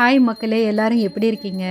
Hi மக்களே எல்லாரும் எப்படி இருக்கீங்க?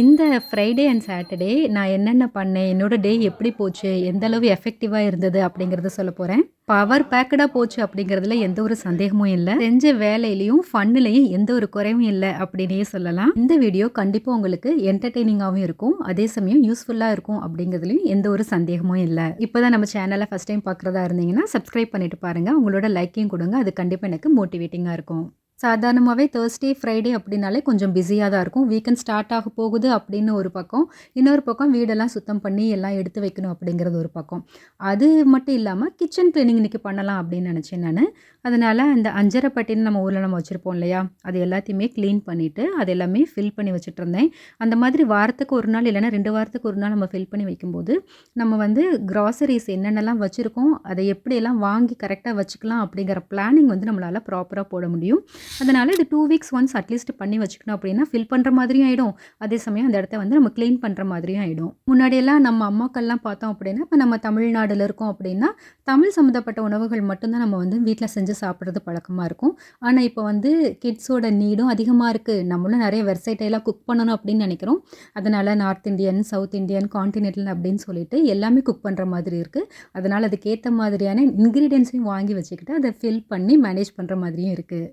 இந்த ஃப்ரைடே அண்ட் சாட்டர்டே நான் என்னென்ன பண்ணேன்? என்னோட டே எப்படி போச்சு? எந்த அளவு எஃபெக்டிவாக இருந்தது அப்படிங்கிறத சொல்ல போகிறேன் பவர் பேக்கடாக போச்சு அப்படிங்கிறதுல எந்த ஒரு சந்தேகமும் இல்லை. செஞ்ச வேலையிலையும் ஃபன்னுலையும் எந்த ஒரு குறைவும் இல்லை அப்படின்னே சொல்லலாம். இந்த வீடியோ கண்டிப்பாக உங்களுக்கு என்டர்டெய்னிங்காகவும் இருக்கும். அதே சமயம் யூஸ்ஃபுல்லாக இருக்கும் அப்படிங்கிறதுலையும் எந்த ஒரு சந்தேகமும் இல்லை. இப்போ தான் நம்ம சேனலை ஃபஸ்ட் டைம் பார்க்குறதா இருந்தீங்கன்னா சப்ஸ்கிரைப் பண்ணிட்டு பாருங்கள் உங்களோட லைக்கையும் கொடுங்க. அது கண்டிப்பாக எனக்கு மோட்டிவேட்டிங்காக இருக்கும். சாதாரணமாகவே தேர்ஸ்டே ஃப்ரைடே அப்படின்னாலே கொஞ்சம் பிஸியாக தான் இருக்கும். வீக்கெண்ட் ஸ்டார்ட் ஆக போகுது அப்படின்னு ஒரு பக்கம். இன்னொரு பக்கம் வீடெல்லாம் சுத்தம் பண்ணி எல்லாம் எடுத்து வைக்கணும் அப்படிங்கிறது ஒரு பக்கம். அது மட்டும் இல்லாமல் கிச்சன் க்ளீனிங் இன்றைக்கி பண்ணலாம் அப்படின்னு நினச்சேன் நான். அதனால் அந்த அஞ்சரை பட்டின்னு நம்ம ஊரில் நம்ம வச்சுருப்போம் இல்லையா? அது எல்லாத்தையுமே க்ளீன் பண்ணிவிட்டு அது எல்லாமே ஃபில் பண்ணி வச்சுட்டு இருந்தேன். அந்த மாதிரி வாரத்துக்கு ஒரு நாள் இல்லைன்னா ரெண்டு வாரத்துக்கு ஒரு நாள் நம்ம ஃபில் பண்ணி வைக்கும்போது நம்ம வந்து க்ராசரிஸ் என்னென்னலாம் வச்சுருக்கோம் அதை எப்படியெல்லாம் வாங்கி கரெக்டாக வச்சுக்கலாம் அப்படிங்கிற பிளானிங் வந்து நம்மளால் ப்ராப்பராக போட முடியும். அதனால் இது டூ வீக்ஸ் ஒன்ஸ் அட்லீஸ்ட் பண்ணி வச்சுக்கணும் அப்படின்னா ஃபில் பண்ணுற மாதிரியும் ஆகிடும் அதே சமயம் அந்த இடத்த வந்து நம்ம க்ளீன் பண்ணுற மாதிரியும் ஆகிடும் முன்னாடியெல்லாம் நம்ம அம்மாக்கள்லாம் பார்த்தோம் அப்படின்னா இப்போ நம்ம தமிழ்நாடில் இருக்கோம் அப்படின்னா தமிழ் சம்மந்தப்பட்ட உணவுகள் மட்டும்தான் நம்ம வந்து வீட்டில் செஞ்சு சாப்பிட்றது பழக்கமாக இருக்கும். ஆனால் இப்போ வந்து கிட்ஸோட நீடும் அதிகமாக இருக்குது நம்மளும் நிறைய வெர்சைட்டைலாம் குக் பண்ணணும் அப்படின்னு நினைக்கிறோம். அதனால் north Indian south Indian continental அப்படின்னு சொல்லிட்டு எல்லாமே குக் பண்ணுற மாதிரி இருக்குது அதனால் அதுக்கேற்ற மாதிரியான இன்க்ரீடியன்ஸையும் வாங்கி வச்சுக்கிட்டு அதை ஃபில் பண்ணி மேனேஜ் பண்ணுற மாதிரியும் இருக்குது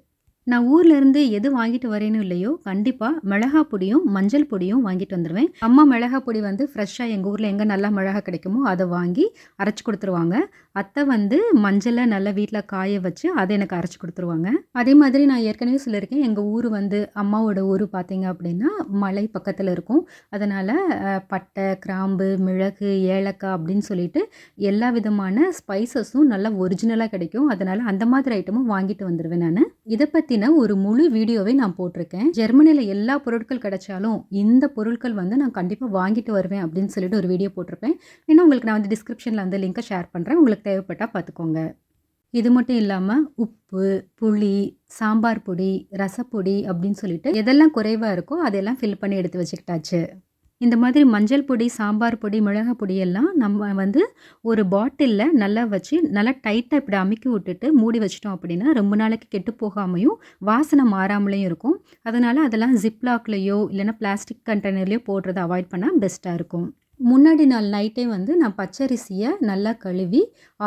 நான் ஊர்ல இருந்து எது வாங்கிட்டு வரேன்னு இல்லையோ கண்டிப்பாக மிளகா பொடியும் மஞ்சள் பொடியும் வாங்கிட்டு வந்துடுவேன் அம்மா மிளகா பொடி வந்து ஃப்ரெஷ்ஷாக எங்கள் ஊரில் எங்கே நல்லா மிளகா கிடைக்குமோ அதை வாங்கி அரைச்சி கொடுத்துருவாங்க. அத்தை வந்து மஞ்சளை நல்லா வீட்டில் காய வச்சு அதை எனக்கு அரைச்சி கொடுத்துருவாங்க. அதே மாதிரி நான் ஏற்கனவே சொல்லியிருக்கேன் எங்கள் ஊர் வந்து அம்மாவோட ஊர் பார்த்தீங்க அப்படின்னா மலை பக்கத்தில் இருக்கும். அதனால் பட்டை கிராம்பு மிளகு ஏலக்காய் அப்படின்னு சொல்லிட்டு எல்லா விதமான ஸ்பைசஸும் நல்லா ஒரிஜினலாக கிடைக்கும். அதனால் அந்த மாதிரி ஐட்டமும் வாங்கிட்டு வந்துடுவேன் நான். இதை பற்றி பற்றின ஒரு முழு வீடியோவை நான் போட்டிருக்கேன். ஜெர்மனியில் எல்லா பொருட்கள் கிடைச்சாலும் இந்த பொருட்கள் வந்து நான் கண்டிப்பாக வாங்கிட்டு வருவேன் அப்படின்னு சொல்லிட்டு ஒரு வீடியோ போட்டிருப்பேன். இன்னும் உங்களுக்கு நான் வந்து டிஸ்கிரிப்ஷனில் வந்து லிங்கை ஷேர் பண்ணுறேன் உங்களுக்கு தேவைப்பட்டால் பார்த்துக்கோங்க. இது மட்டும் இல்லாமல் உப்பு புளி சாம்பார் பொடி ரசப்பொடி அப்படின்னு சொல்லிட்டு எதெல்லாம் குறைவாக இருக்கோ அதெல்லாம் ஃபில் பண்ணி எடுத்து வச்சுக்கிட்டாச்சு. இந்த மாதிரி மஞ்சள் பொடி சாம்பார் பொடி மிளகாய் பொடியெல்லாம் நம்ம வந்து ஒரு பாட்டிலில் நல்லா வச்சு நல்லா டைட்டாக இப்படி அமுக்கி விட்டுட்டு மூடி வச்சிட்டோம் அப்படின்னா ரொம்ப நாளைக்கு கெட்டு போகாமையும் வாசனை மாறாமலையும் இருக்கும். அதனால் அதெல்லாம் ஜிப்லாக்லேயோ இல்லைன்னா பிளாஸ்டிக் கண்டெய்னர்லேயோ போடுறதை அவாய்ட் பண்ணால் பெஸ்ட்டாக இருக்கும். முன்னாடி நாள் நைட்டே வந்து நான் பச்சரிசியை நல்லா கழுவி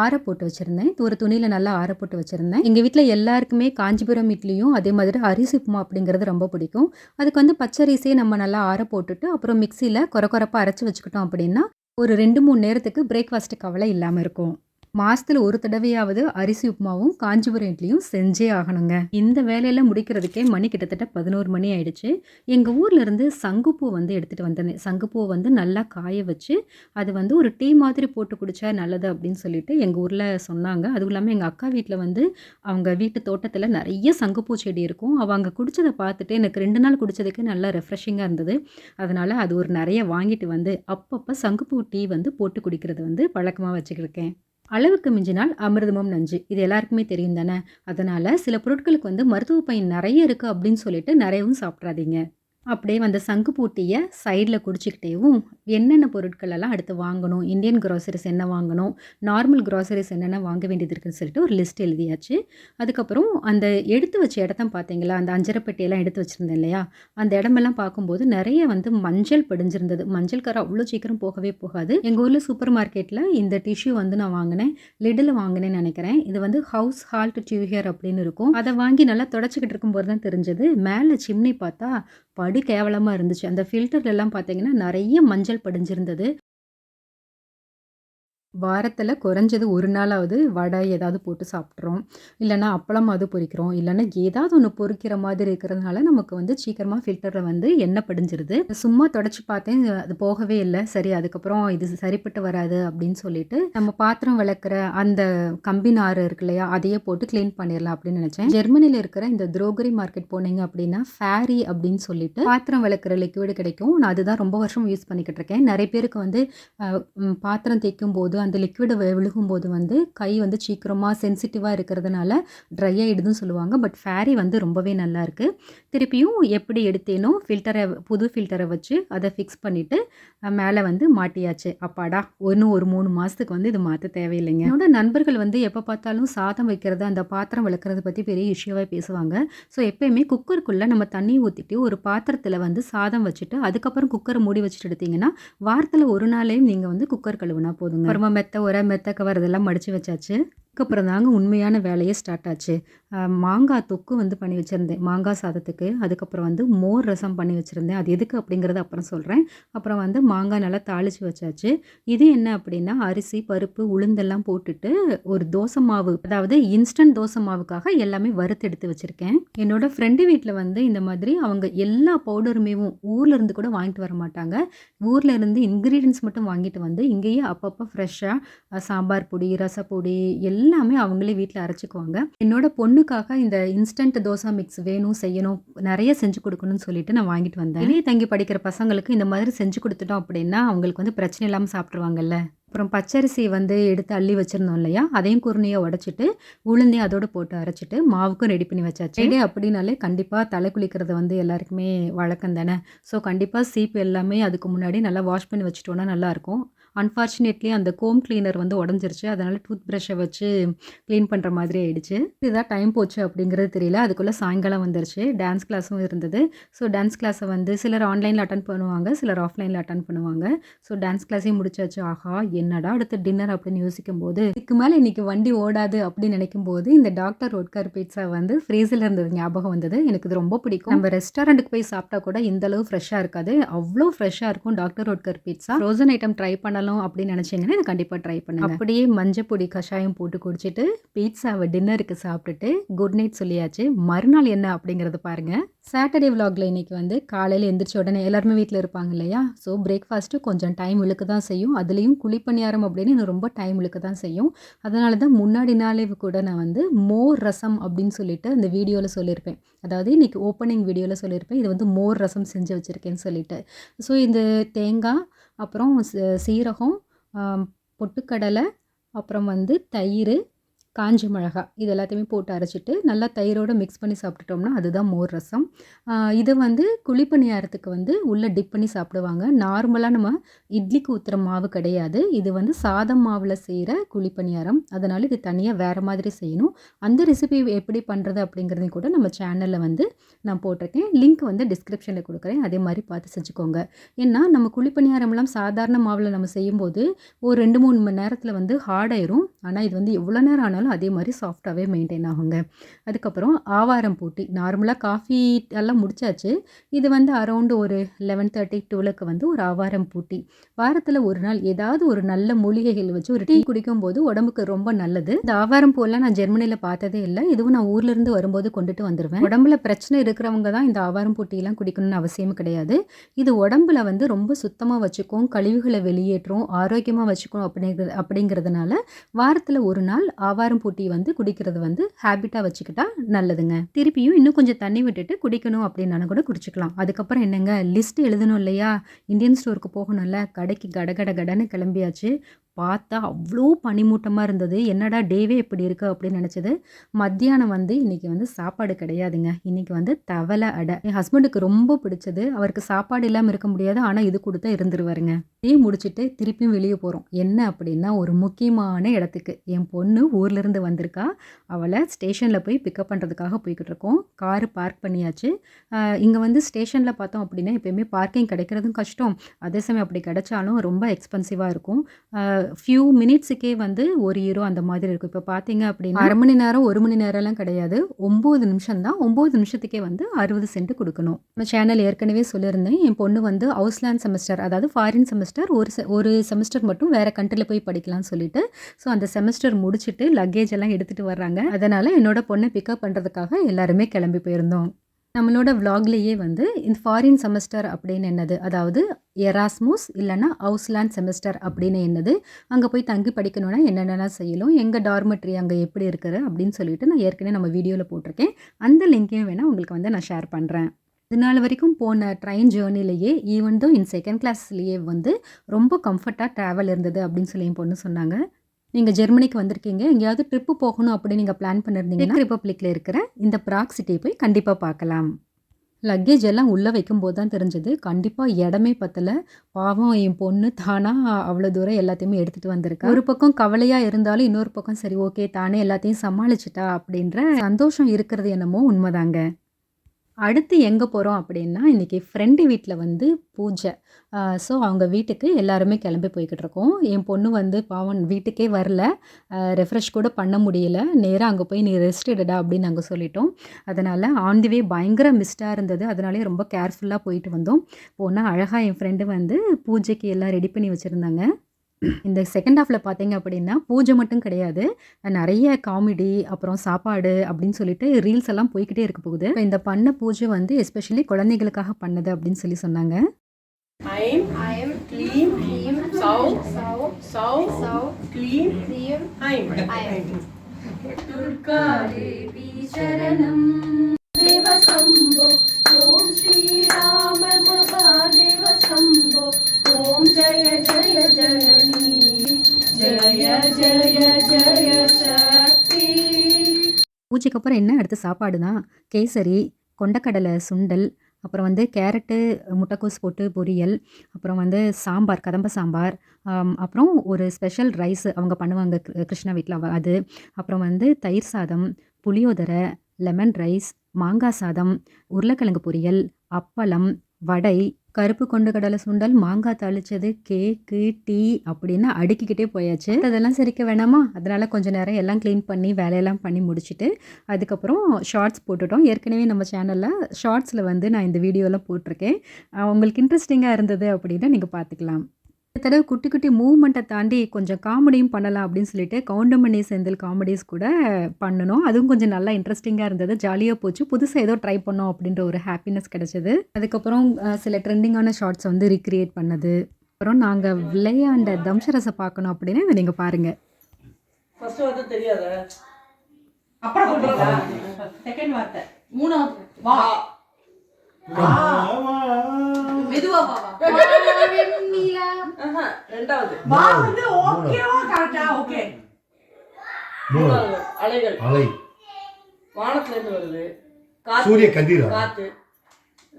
ஆற போட்டு வச்சுருந்தேன். ஒரு துணியில் நல்லா ஆற போட்டு வச்சுருந்தேன். எங்கள் வீட்டில் எல்லாருக்குமே காஞ்சிபுரம் இட்லியும் அதே மாதிரி அரிசி உப்புமா அப்படிங்கிறது ரொம்ப பிடிக்கும். அதுக்கு வந்து பச்சரிசியை நம்ம நல்லா ஆற போட்டுட்டு அப்புறம் மிக்சியில் குறை குறைப்பாக அரைச்சி வச்சுக்கிட்டோம் அப்படின்னா ஒரு ரெண்டு மூணு நேரத்துக்கு பிரேக்ஃபாஸ்ட்டு கவலை இல்லாமல் இருக்கும். மாதத்தில் ஒரு தடவையாவது அரிசி உப்புமாவும் காஞ்சிபுரம் இட்லியும் செஞ்சே ஆகணுங்க. இந்த வேலையெல்லாம் முடிக்கிறதுக்கே மணி கிட்டத்தட்ட பதினோரு மணி ஆயிடுச்சு. எங்கள் ஊர்ல இருந்து சங்குப்பூ வந்து எடுத்துகிட்டு வந்தேன். சங்குப்பூவை வந்து நல்லா காய வச்சு அது வந்து ஒரு டீ மாதிரி போட்டு குடிச்சா நல்லது அப்படின்னு சொல்லிட்டு எங்கள் ஊரில் சொன்னாங்க. அதுவும் இல்லாமல் எங்கள் அக்கா வீட்டில் வந்து அவங்க வீட்டு தோட்டத்தில் நிறைய சங்குப்பூ செடி இருக்கும். அவங்க குடிச்சதை பார்த்துட்டு எனக்கு ரெண்டு நாள் குடிச்சதுக்கு நல்லா ரெஃப்ரெஷிங்காக இருந்தது. அதனால் அது ஒரு நிறைய வாங்கிட்டு வந்து அப்பப்போ சங்குப்பூ டீ வந்து போட்டு குடிக்கிறது வந்து பழக்கமாக வச்சுக்கிருக்கேன். அளவுக்கு மிஞ்சினால் அமிர்தமும் நஞ்சு. இது எல்லாருக்குமே தெரியும் தானே? அதனால் சில பொருட்களுக்கு வந்து மருத்துவ பயன் நிறைய இருக்குது அப்படின்னு சொல்லிட்டு நிறையவும் சாப்பிட்றாதீங்க அப்படியே வந்த சங்கு பூட்டியை சைடில் குடிச்சிக்கிட்டேவும் என்னென்ன பொருட்கள் எல்லாம் அடுத்து வாங்கணும் இந்தியன் க்ராசரிஸ் என்ன வாங்கணும் நார்மல் க்ராசரிஸ் என்னென்ன வாங்க வேண்டியது இருக்குன்னு சொல்லிட்டு ஒரு லிஸ்ட் எழுதியாச்சு. அதுக்கப்புறம் அந்த எடுத்து வச்ச இடத்த பார்த்தீங்களா? அந்த அஞ்சரைப்பட்டியெல்லாம் எடுத்து வச்சுருந்தேன் இல்லையா? அந்த இடமெல்லாம் பார்க்கும்போது நிறைய வந்து மஞ்சள் படிஞ்சிருந்தது. மஞ்சள் கரை அவ்வளோ சீக்கிரம் போகவே போகாது. எங்கள் ஊரில் சூப்பர் மார்க்கெட்டில் இந்த டிஷ்யூ வந்து நான் வாங்கினேன். லிடில் வாங்கினேன்னு நினைக்கிறேன். இது வந்து ஹவுஸ் ஹால்ட் டியூஹியர் அப்படின்னு இருக்கும். அதை வாங்கி நல்லா தொடச்சிக்கிட்டு இருக்கும்போது தான் தெரிஞ்சது. மேலே சிம்னி பார்த்தா படு கேவலமாக இருந்துச்சு. அந்த ஃபில்டர்லலாம் பார்த்தீங்கன்னா நிறைய மஞ்சள் படிஞ்சிருந்தது. வாரத்தில் குறைஞ்சது ஒரு நாளாவது வடை ஏதாவது போட்டு சாப்பிட்றோம். இல்லைனா அப்பளம் அது பொறிக்கிறோம் இல்லைன்னா ஏதாவது ஒன்று பொறிக்கிற மாதிரி இருக்கிறதுனால நமக்கு வந்து சீக்கிரமாக ஃபில்டரில் வந்து எண்ணெய் படிஞ்சிருது. சும்மா தொடச்சி பார்த்தேன் அது போகவே இல்லை. சரி அதுக்கப்புறம் இது சரிப்பட்டு வராது அப்படின்னு சொல்லிட்டு நம்ம பாத்திரம் விளக்குற அந்த கம்பி நார் இருக்கு இல்லையா அதையே போட்டு க்ளீன் பண்ணிடலாம் அப்படின்னு நினச்சேன். ஜெர்மனியில் இருக்கிற இந்த த்ரோகரி மார்க்கெட் போனீங்க அப்படின்னா ஃபேரி அப்படின்னு சொல்லிட்டு பாத்திரம் விளக்குற லிக்விடு கிடைக்கும். நான் அதுதான் ரொம்ப வருஷம் யூஸ் பண்ணிக்கிட்டு இருக்கேன். நிறைய பேருக்கு வந்து பாத்திரம் தேய்க்கும் போது அந்த லிக்விடு விழுகும்போது வந்து கை வந்து சீக்கிரமாக சென்சிட்டிவாக இருக்கிறதுனால ட்ரை ஆகிடுதுன்னு சொல்லுவாங்க. பட் ஃபேரி வந்து ரொம்பவே நல்லாயிருக்கு திருப்பியும் எப்படி எடுத்தேனோ ஃபில்டரை புது ஃபில்டரை வச்சு அதை ஃபிக்ஸ் பண்ணிவிட்டு மேலே வந்து மாட்டியாச்சு. அப்பாடா ஒன்று ஒரு மூணு மாதத்துக்கு வந்து இது மாற்ற தேவையில்லைங்க. என்னோட நண்பர்கள் வந்து எப்போ பார்த்தாலும் சாதம் வைக்கிறது அந்த பாத்திரம் விளக்குறது பற்றி பெரிய இஷ்யூவாக பேசுவாங்க. ஸோ எப்பயுமே குக்கருக்குள்ளே நம்ம தண்ணி ஊற்றிட்டு ஒரு பாத்திரத்தில் வந்து சாதம் வச்சுட்டு அதுக்கப்புறம் குக்கரை மூடி வச்சுட்டு எடுத்தீங்கன்னா வாரத்தில் ஒரு நாளையும் நீங்கள் வந்து குக்கர் கழுவுனா போதுங்க. அப்புறமா மெத்த உர மெத்த கவர் இதெல்லாம் மடித்து வச்சாச்சு. அதுக்கப்புறம் தாங்க உண்மையான வேலையே ஸ்டார்ட் ஆச்சு. மாங்காய் தொக்கு வந்து பண்ணி வச்சுருந்தேன். மாங்காய் சாதத்துக்கு. அதுக்கப்புறம் வந்து மோர் ரசம் பண்ணி வச்சுருந்தேன். அது எதுக்கு அப்படிங்கிறத அப்புறம் சொல்கிறேன் அப்புறம் வந்து மாங்காய் நல்லா தாளித்து வச்சாச்சு. இது என்ன அப்படின்னா அரிசி பருப்பு உளுந்தெல்லாம் போட்டுட்டு ஒரு தோசை மாவு அதாவது இன்ஸ்டன்ட் தோசை மாவுக்காக எல்லாமே வறுத்து எடுத்து வச்சுருக்கேன். என்னோடய ஃப்ரெண்டு வீட்டில் வந்து இந்த மாதிரி அவங்க எல்லா பவுடருமேவும் ஊரில் இருந்து கூட வாங்கிட்டு வர மாட்டாங்க. ஊரில் இருந்து இன்க்ரீடியன்ஸ் மட்டும் வாங்கிட்டு வந்து இங்கேயே அப்பப்போ ஃப்ரெஷ்ஷாக சாம்பார் பொடி ரசப்பொடி எல்லாமே அவங்களே வீட்டில் அரைச்சிக்குவாங்க. என்னோட பொண்ணுக்காக இந்த இன்ஸ்டன்ட் தோசை மிக்ஸ் வேணும் செய்யணும் நிறைய செஞ்சு கொடுக்கணும்னு சொல்லிட்டு நான் வாங்கிட்டு வந்தேன். வெளியே தங்கி படிக்கிற பசங்களுக்கு இந்த மாதிரி செஞ்சு கொடுத்துட்டோம் அப்படின்னா அவங்களுக்கு வந்து பிரச்சனை இல்லாமல் சாப்பிட்ருவாங்கல்ல அப்புறம் பச்சரிசி வந்து எடுத்து அள்ளி வச்சுருந்தோம் இல்லையா அதையும் குருணையாக உடச்சிட்டு உளுந்தையும் அதோடு போட்டு அரைச்சிட்டு மாவுக்கும் ரெடி பண்ணி வச்சாச்சு. இதே அப்படின்னாலே கண்டிப்பாக தலை குளிக்கிறது வந்து எல்லாருக்குமே வழக்கம் தானே. ஸோ கண்டிப்பாக சீப்பு எல்லாமே அதுக்கு முன்னாடி நல்லா வாஷ் பண்ணி வச்சுட்டோன்னா நல்லாயிருக்கும் அன்ஃபார்ச்சுனேட்லி அந்த கோம் கிளீனர் வந்து உடஞ்சிருச்சு. அதனால் டூத் ப்ரஷ்ஷை வச்சு க்ளீன் பண்ணுற மாதிரி ஆயிடுச்சு. இதுதான் டைம் போச்சு அப்படிங்கிறது தெரியல. அதுக்குள்ளே சாயங்காலம் வந்துருச்சு. டான்ஸ் கிளாஸும் இருந்தது. ஸோ டான்ஸ் கிளாஸை வந்து சிலர் ஆன்லைனில் அட்டன் பண்ணுவாங்க சிலர் ஆஃப்லைனில் அட்டன் பண்ணுவாங்க. ஸோ டான்ஸ் கிளாஸையும் முடிச்சாச்சு. ஆஹா என்னடா அடுத்த டின்னர் அப்படின்னு யோசிக்கும் போது இதுக்கு மேலே இன்றைக்கி வண்டி ஓடாது அப்படின்னு நினைக்கும் போது இந்த டாக்டர் ஒட்கார் பீட்ஸா வந்து ஃப்ரீஸில் இருந்தது ஞாபகம் வந்தது. எனக்கு இது ரொம்ப பிடிக்கும். நம்ம ரெஸ்டாரண்ட்டுக்கு போய் சாப்பிட்டா கூட இந்த அளவு ஃப்ரெஷ்ஷாக இருக்காது. அவ்வளோ ஃப்ரெஷ்ஷாக இருக்கும் doctor Oetker pizza frozen item try பண்ணலாம் பண்ணலாம் அப்படின்னு நினச்சிங்கன்னா இதை கண்டிப்பாக ட்ரை பண்ணுங்க. அப்படியே மஞ்சள் பொடி கஷாயம் போட்டு குடிச்சிட்டு பீட்சாவை டின்னருக்கு சாப்பிட்டுட்டு குட் நைட் சொல்லியாச்சு. மறுநாள் என்ன அப்படிங்கிறத பாருங்கள் சாட்டர்டே விலாகில் இன்றைக்கி வந்து காலையில் எந்திரிச்ச உடனே எல்லாருமே வீட்டில் இருப்பாங்க இல்லையா? ஸோ பிரேக்ஃபாஸ்ட்டு கொஞ்சம் டைம் இழுக்க தான் செய்யும். அதுலேயும் குழிப்பணியாரம் அப்படின்னு ரொம்ப டைம் இழுக்க தான் செய்யும். அதனால தான் முன்னாடி நாளே கூட நான் வந்து மோர் ரசம் அப்படின்னு சொல்லிட்டு அந்த வீடியோவில் சொல்லியிருப்பேன். அதாவது இன்றைக்கி ஓப்பனிங் வீடியோவில் சொல்லியிருப்பேன். இது வந்து மோர் ரசம் செஞ்சு வச்சுருக்கேன்னு சொல்லிட்டு. ஸோ இந்த தேங்காய் அப்புறம் சீரகம் பொட்டுக்கடலை அப்புறம் வந்து தயிர் காஞ்ச மிளகா இது எல்லாத்தையுமே போட்டு அரைச்சிட்டு நல்லா தயிரோடு மிக்ஸ் பண்ணி சாப்பிட்டுட்டோம்னா அதுதான் மோர் ரசம். இது வந்து குழிப்பணியாரத்துக்கு வந்து உள்ளே டிப் பண்ணி சாப்பிடுவாங்க. நார்மலாக நம்ம இட்லிக்கு ஊற்றுற மாவு கிடையாது. இது வந்து சாதம் மாவில் செய்கிற குழிப்பணியாரம். அதனால் இது தனியாக வேறு மாதிரி செய்யணும். அந்த ரெசிபி எப்படி பண்ணுறது அப்படிங்கிறதையும் கூட நம்ம சேனலில் வந்து நான் போட்டிருக்கேன். லிங்க் வந்து டிஸ்கிரிப்ஷனில் கொடுக்குறேன். அதே மாதிரி பார்த்து செஞ்சுக்கோங்க. ஏன்னா நம்ம குழிப்பணியாரம்லாம் சாதாரண மாவில் நம்ம செய்யும்போது ஒரு ரெண்டு மூணு மணி நேரத்தில் வந்து ஹார்டாயிரும் ஆனால் இது வந்து எவ்வளோ நேரம் ஆனாலும் இருந்தாலும் அதே மாதிரி சாஃப்டாகவே மெயின்டைன் ஆகுங்க. அதுக்கப்புறம் ஆவாரம் பூட்டி. நார்மலாக காஃபி எல்லாம் முடிச்சாச்சு. இது வந்து அரௌண்டு ஒரு லெவன் தேர்ட்டி டுவெலுக்கு வந்து ஒரு ஆவாரம் பூட்டி. வாரத்தில் ஒரு நாள் ஏதாவது ஒரு நல்ல மூலிகைகள் வச்சு ஒரு டீ குடிக்கும் போது உடம்புக்கு ரொம்ப நல்லது. இந்த ஆவாரம் பூலாம் நான் ஜெர்மனியில் பார்த்ததே இல்லை. இதுவும் நான் ஊர்லேருந்து வரும்போது கொண்டுட்டு வந்துடுவேன் உடம்புல பிரச்சனை இருக்கிறவங்க தான் இந்த ஆவாரம் பூட்டியெல்லாம் குடிக்கணும்னு அவசியம் கிடையாது. இது உடம்புல வந்து ரொம்ப சுத்தமாக வச்சுக்கும் கழிவுகளை வெளியேற்றும் ஆரோக்கியமாக வச்சுக்கணும் அப்படிங்கிறது அப்படிங்கிறதுனால வாரத்தில் ஒரு நாள் ஆவாரம் ஆவாரம் பூட்டி வந்து குடிக்கிறது வந்து ஹேபிட்டாக வச்சுக்கிட்டா நல்லதுங்க. திருப்பியும் இன்னும் கொஞ்சம் தண்ணி விட்டுட்டு குடிக்கணும் அப்படின்னாலும் கூட குடிச்சிக்கலாம். அதுக்கப்புறம் என்னங்க லிஸ்ட் எழுதணும் இல்லையா? இந்தியன் ஸ்டோருக்கு போகணும்ல? கடைக்கு கட கட கடன்னு கிளம்பியாச்சு. பார்த்தா அவ்வளோ பனிமூட்டமாக இருந்தது. என்னடா டேவே இப்படி இருக்குது அப்படின்னு நினச்சது. மத்தியானம் வந்து இன்றைக்கி வந்து சாப்பாடு கிடையாதுங்க. இன்றைக்கி வந்து தவளை அடை. என் ஹஸ்பண்டுக்கு ரொம்ப பிடிச்சது. அவருக்கு சாப்பாடு இல்லாமல் இருக்க முடியாது. ஆனால் இது கொடுத்தா இருந்துருவாருங்க. டீ முடிச்சுட்டு திருப்பியும் வெளியே போகிறோம் என்ன அப்படின்னா ஒரு முக்கியமான இடத்துக்கு. என் பொண்ணு ஊர்லேருந்து வந்திருக்கா. அவளை ஸ்டேஷனில் போய் பிக்கப் பண்ணுறதுக்காக போய்கிட்டு இருக்கோம். காரு பார்க் பண்ணியாச்சு. இங்கே வந்து ஸ்டேஷனில் பார்த்தோம் அப்படின்னா எப்போயுமே பார்க்கிங் கிடைக்கிறதும் கஷ்டம். அதே சமயம் அப்படி கிடைச்சாலும் ரொம்ப எக்ஸ்பென்சிவாக இருக்கும். ஃபியூ மினிட்ஸுக்கே வந்து ஒரு ஹீரோ அந்த மாதிரி இருக்கும். இப்போ பார்த்தீங்க அப்படின்னா அரை மணி நேரம் ஒரு மணி நேரம்லாம் கிடையாது. ஒம்பது நிமிஷம் தான். ஒம்பது நிமிஷத்துக்கே வந்து அறுபது சென்ட் கொடுக்கணும். நம்ம சேனல் ஏற்கனவே சொல்லியிருந்தேன். என் பொண்ணு வந்து ஹவுஸ்லேண்ட் செமஸ்டர் அதாவது ஃபாரின் செமஸ்டர் ஒரு ஒரு செமஸ்டர் மட்டும் வேறு கண்ட்ரியில் போய் படிக்கலாம்னு சொல்லிட்டு ஸோ அந்த செமஸ்டர் முடிச்சுட்டு லக்கேஜ் எல்லாம் எடுத்துகிட்டு வர்றாங்க. அதனால் என்னோட பொண்ணை பிக்கப் பண்ணுறதுக்காக எல்லாருமே கிளம்பி போயிருந்தோம். நம்மளோட விலாக்லேயே வந்து இந்த ஃபாரின் செமஸ்டர் அப்படின்னு என்னது? அதாவது எராஸ்மூஸ் இல்லைனா ஹவுஸ்லேண்ட் செமஸ்டர் அப்படின்னு என்னது? அங்கே போய் தங்கி படிக்கணும்னா என்னென்னலாம் செய்யலாம் எங்கள் டார்மெட்ரி அங்கே எப்படி இருக்குது? அப்படின்னு சொல்லிட்டு நான் ஏற்கனவே நம்ம வீடியோவில் போட்டிருக்கேன். அந்த லிங்க்கையும் வேணால் உங்களுக்கு வந்து நான் ஷேர் பண்ணுறேன் இது நாள் வரைக்கும் போன train ஜேர்னிலேயே even though in second கிளாஸ்லேயே வந்து ரொம்ப கம்ஃபர்ட்டாக ட்ராவல் இருந்தது அப்படின்னு சொல்லி என் பொண்ணு சொன்னாங்க. நீங்கள் ஜெர்மனிக்கு வந்திருக்கீங்க. எங்கேயாவது ட்ரிப்பு போகணும் அப்படின்னு நீங்கள் பிளான் பண்ணியிருந்தீங்கன்னா ரிப்பப்ளிக்கில் இருக்கிற இந்த ப்ராக் சிட்டியை போய் கண்டிப்பாக பார்க்கலாம். லக்கேஜ் எல்லாம் உள்ளே வைக்கும்போது தான் தெரிஞ்சது. கண்டிப்பாக இடமே பத்தலை. பாவம் என் பொண்ணு தானாக அவ்வளோ தூரம் எல்லாத்தையுமே எடுத்துகிட்டு வந்திருக்கா. ஒரு பக்கம் கவலையாக இருந்தாலும் இன்னொரு பக்கம் சரி ஓகே தானே எல்லாத்தையும் சமாளிச்சிட்டா அப்படின்ற சந்தோஷம் இருக்கிறது என்னமோ உண்மைதாங்க. அடுத்து எங்கே போகிறோம் அப்படின்னா இன்றைக்கி ஃப்ரெண்டு வீட்டில் வந்து பூஜை. ஸோ அவங்க வீட்டுக்கு எல்லாருமே கிளம்பி போய்கிட்டு இருக்கோம். என் பொண்ணு வந்து பாவன் வீட்டுக்கே வரல. ரெஃப்ரெஷ் கூட பண்ண முடியல. நேராக அங்கே போய் நீ ரெஸ்ட் எடுடா அப்படின்னு நாங்கள் சொல்லிட்டோம். அதனால் ஆன் தி வே பயங்கர மிஸ்டாக இருந்தது. அதனாலே ரொம்ப கேர்ஃபுல்லாக போயிட்டு வந்தோம். போனால் அழகாக என் ஃப்ரெண்டு வந்து பூஜைக்கு எல்லாம் ரெடி பண்ணி வச்சுருந்தாங்க. இந்த செகண்ட் ஹாஃபில் பார்த்தீங்க அப்படின்னா பூஜை மட்டும் கிடையாது. நிறைய காமெடி அப்புறம் சாப்பாடு அப்படின்னு சொல்லிட்டு ரீல்ஸ் எல்லாம் போய்கிட்டே இருக்க போகுது. இந்த பண்ண பூஜை வந்து எஸ்பெஷலி குழந்தைகளுக்காக பண்ணது அப்படின்னு சொல்லி சொன்னாங்க. ஐம் ஐம் க்ளீம் க்ளீம் சௌ சௌ சௌ சௌ க்ளீம் க்ளீம் ஐம் ஐம் துர்கா தேவி சரணம் தேவ சம்போ ஓம் ஸ்ரீ ராம மகாதேவ சம்போ ஓம் ஜய ஜய ஜனனி. ஜய ஜய ஜய சக்தி. பூஜைக்கு அப்புறம் என்ன அடுத்த சாப்பாடு தான் கேசரி கொண்டக்கடலை சுண்டல் அப்புறம் வந்து கேரட்டு முட்டைக்கோஸ் போட்டு பொரியல் அப்புறம் வந்து சாம்பார் கதம்ப சாம்பார் அப்புறம் ஒரு ஸ்பெஷல் ரைஸ் அவங்க பண்ணுவாங்க கிருஷ்ணா வீட்டில் அது. அப்புறம் வந்து தயிர் சாதம் புளியோதரை லெமன் ரைஸ் மாங்காய் சாதம் உருளைக்கிழங்கு பொரியல் அப்பளம் வடை கருப்பு கொண்டு கடலை சுண்டல் மாங்காய் தாளிச்சது கேக்கு டீ அப்படின்னு அடுக்கிக்கிட்டே போயாச்சு. அதெல்லாம் சரிக்க வேணாமா? அதனால் கொஞ்ச நேரம் எல்லாம் க்ளீன் பண்ணி வேலையெல்லாம் பண்ணி முடிச்சுட்டு அதுக்கப்புறம் ஷார்ட்ஸ் போட்டுட்டோம். ஏற்கனவே நம்ம சேனலில் ஷார்ட்ஸில் வந்து நான் இந்த வீடியோலாம் போட்டிருக்கேன். உங்களுக்கு இன்ட்ரெஸ்டிங்காக இருந்தது அப்படின்னா நீங்கள் பார்த்துக்கலாம். தடவை குட்டி குட்டி மூவ்மெண்ட்டை தாண்டி கொஞ்சம் காமெடியும் பண்ணலாம் அப்படின்னு சொல்லிட்டு கவுண்டமணி செந்தில் காமெடிஸ் கூட பண்ணணும். அதுவும் கொஞ்சம் நல்லா இன்ட்ரெஸ்டிங்காக இருந்தது. ஜாலியாக போச்சு. புதுசாக ஏதோ ட்ரை பண்ணோம் அப்படின்ற ஒரு ஹாப்பினஸ் கிடைச்சது. அதுக்கப்புறம் சில ட்ரெண்டிங்கான ஷார்ட்ஸ் வந்து ரீக்ரியேட் பண்ணது. அப்புறம் நாங்கள் விளையாண்ட தம்ஷரஸை பார்க்கணும் அப்படின்னு இதை நீங்கள் பாருங்கள் First வார்த்தை தெரியாதா? அப்புறம் செகண்ட் வார்த்தை. மூணாவது அலைகள். அலை. வானத்துல இருந்து வருது. காத்து. சூரிய கதிரா? காத்து.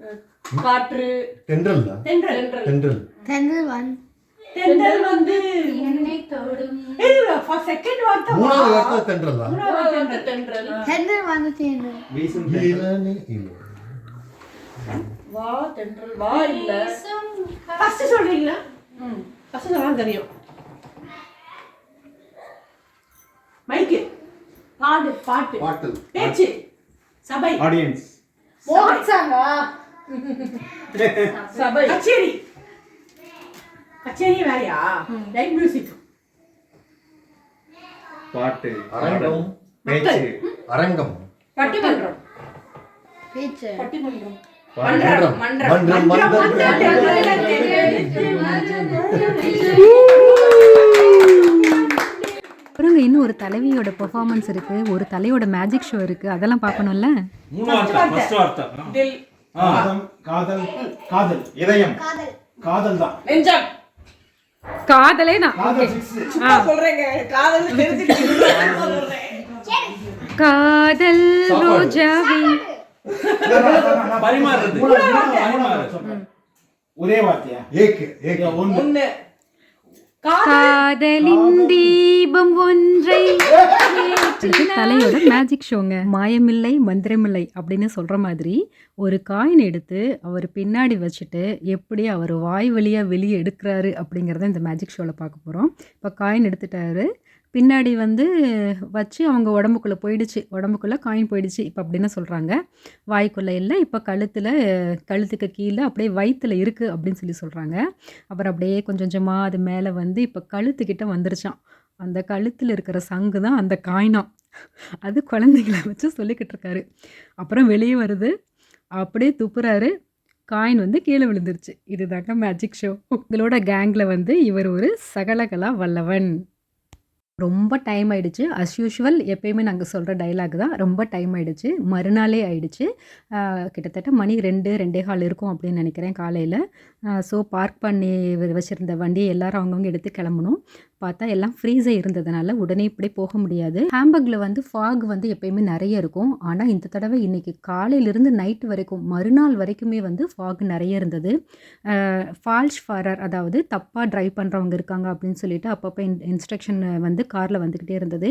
அஹ், காற்று. தென்றல் தென்றல். தென்றல். தென்றல் தென்றல் வன் தென்றல் வந்து என்னை தொடும். செகண்ட் வார்த்தை வா. மூணாவது வார்த்தை தென்றல். மூணாவது வந்து. வா தென்றல் வா இல்ல. ஃபர்ஸ்ட் சொல்றீங்களா? ம். ஃபர்ஸ்ட் சொன்னா தெரியும். மைக்கு. பாடு பாட்டு. பாட்டு. பேச்சு. சபை. ஆடியன்ஸ் சபை. சபை. கச்சேரி. கச்சேரி வேறையா? Light music. பாட்டு. அரங்கம். பேச்சு. அரங்கம். பட்டிமன்றம். பேச்சு. பட்டிமன்றம். பாட்டு மன்றம் இன்னும் ஒரு தலைவியோட பெர்ஃபார்மன்ஸ் இருக்குது ஒரு தலையோட மேஜிக் ஷோ இருக்குது அதெல்லாம் பார்க்கணும்ல? மூணு வார்த்தை ஃபர்ஸ்ட் வார்த்தை தில். ஆ. காதல் காதல் காதல் இதயம். காதல். தான். நெஞ்சம். காதலே சொல்றேன். காதல் ரோஜாவே. பரிமாறுறது பரிமாறு ஒரே வார்த்தையா ஏக் ஏக் ஒன்று ஒண்ணு காதலின் தீபம் ஒன்றை இது தலையோட மேஜிக் ஷோங்க மாயமில்லை மந்திரமில்லை அப்படின்னு சொல்ற மாதிரி ஒரு காயின் எடுத்து அவர் பின்னாடி வச்சுட்டு எப்படி அவர் வாய் வழியா வெளியே எடுக்கிறாரு அப்படிங்கிறத இந்த மேஜிக் ஷோவில் பார்க்க போகிறோம் இப்போ காயின் எடுத்துட்டாரு பின்னாடி வந்து வச்சு அவங்க உடம்புக்குள்ளே போயிடுச்சு. உடம்புக்குள்ளே காயின் போயிடுச்சு. இப்போ அப்படின்னு சொல்கிறாங்க வாய்க்குள்ளே இல்லை. இப்போ கழுத்தில் கழுத்துக்கு கீழே அப்படியே வயிற்றில் இருக்குது அப்படின்னு சொல்லி சொல்கிறாங்க அப்புறம் அப்படியே கொஞ்சம் கொஞ்சமாக அது மேலே வந்து இப்போ கழுத்துக்கிட்ட வந்துருச்சான் அந்த கழுத்தில் இருக்கிற சங்கு தான் அந்த காயினாம். அது குழந்தைங்கள வச்சு சொல்லிக்கிட்டு இருக்காரு. அப்புறம் வெளியே வருது. அப்படியே துப்புறாரு. காயின் வந்து கீழே விழுந்துருச்சு. இதுதாங்க மேஜிக் ஷோ. உங்களோட கேங்கில் வந்து இவர் ஒரு சகலகலா வல்லவன். ரொம்ப டைம் ஆயிடுச்சு. அஸ் யூஷுவல் எப்பயுமே நாங்கள் சொல்கிற டைலாக் தான். ரொம்ப டைம் ஆயிடுச்சு. மறுநாளே ஆயிடுச்சு. கிட்டத்தட்ட மணி ரெண்டு ரெண்டே கால் இருக்கும் அப்படின்னு நினைக்கிறேன் காலையில். ஸோ பார்க் பண்ணி வச்சுருந்த வண்டியை எல்லாரும் அவங்கவுங்க எடுத்து கிளம்பணும். பார்த்தா எல்லாம் ஃப்ரீஸே இருந்ததுனால உடனே இப்படி போக முடியாது. ஹேம்பர்கில் வந்து ஃபாக் வந்து எப்பயுமே நிறைய இருக்கும். ஆனால் இந்த தடவை இன்னைக்கு காலையிலேருந்து நைட் வரைக்கும் மறுநாள் வரைக்குமே வந்து ஃபாக் நிறைய இருந்தது. ஃபால்ஷ் ஃபாரர் அதாவது தப்பாக ட்ரைவ் பண்ணுறவங்க இருக்காங்க அப்படின்னு சொல்லிட்டு அப்பப்போ இன் இன்ஸ்ட்ரக்ஷன் வந்து காரில் வந்துக்கிட்டே இருந்தது.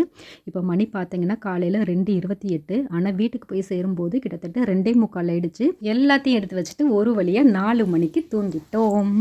இப்போ மணி பார்த்தீங்கன்னா காலையில் ரெண்டு இருபத்தி எட்டு. ஆனால் வீட்டுக்கு போய் சேரும்போது கிட்டத்தட்ட ரெண்டே முக்கால் ஆயிடுச்சு. எல்லாத்தையும் எடுத்து வச்சுட்டு ஒரு வழியாக நாலு மணிக்கு தூங்கிட்டோம்.